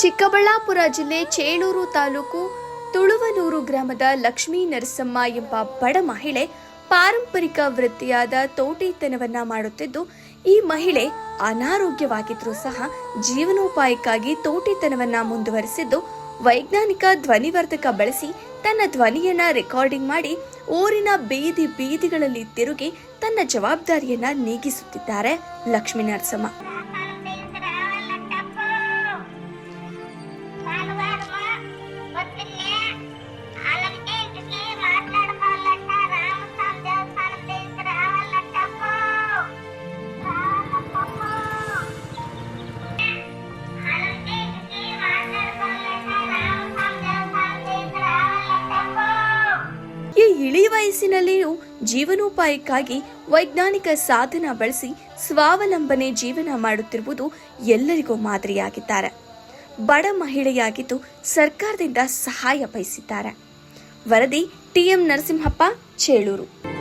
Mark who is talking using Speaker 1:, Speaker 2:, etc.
Speaker 1: ಚಿಕ್ಕಬಳ್ಳಾಪುರ ಜಿಲ್ಲೆ ಚೇಳೂರು ತಾಲೂಕು ತುಳುವನೂರು ಗ್ರಾಮದ ಲಕ್ಷ್ಮೀ ನರಸಮ್ಮ ಎಂಬ ಬಡ ಮಹಿಳೆ ಪಾರಂಪರಿಕ ವೃತ್ತಿಯಾದ ತೋಟಿತನವನ್ನ ಮಾಡುತ್ತಿದ್ದು, ಈ ಮಹಿಳೆ ಅನಾರೋಗ್ಯವಾಗಿದ್ದರೂ ಸಹ ಜೀವನೋಪಾಯಕ್ಕಾಗಿ ತೋಟಿತನವನ್ನ ಮುಂದುವರಿಸಿದ್ದು, ವೈಜ್ಞಾನಿಕ ಧ್ವನಿವರ್ಧಕ ಬಳಸಿ ತನ್ನ ಧ್ವನಿಯನ್ನ ರೆಕಾರ್ಡಿಂಗ್ ಮಾಡಿ ಊರಿನ ಬೀದಿ ಬೀದಿಗಳಲ್ಲಿ ತಿರುಗಿ ತನ್ನ ಜವಾಬ್ದಾರಿಯನ್ನ ನೀಗಿಸುತ್ತಿದ್ದಾರೆ ಲಕ್ಷ್ಮೀ ನರಸಮ್ಮ. ಇಳಿ ವಯಸ್ಸಿನಲ್ಲಿಯೂ ಜೀವನೋಪಾಯಕ್ಕಾಗಿ ವೈಜ್ಞಾನಿಕ ಸಾಧನ ಬಳಸಿ ಸ್ವಾವಲಂಬನೆ ಜೀವನ ಮಾಡುತ್ತಿರುವುದು ಎಲ್ಲರಿಗೂ ಮಾದರಿಯಾಗಿದ್ದಾರೆ. ಬಡ ಮಹಿಳೆಯಾಗಿದ್ದು ಸರ್ಕಾರದಿಂದ ಸಹಾಯ ಬಯಸಿದ್ದಾರೆ. ವರದಿ ಟಿಎಂ ನರಸಿಂಹಪ್ಪ, ಚೇಳೂರು.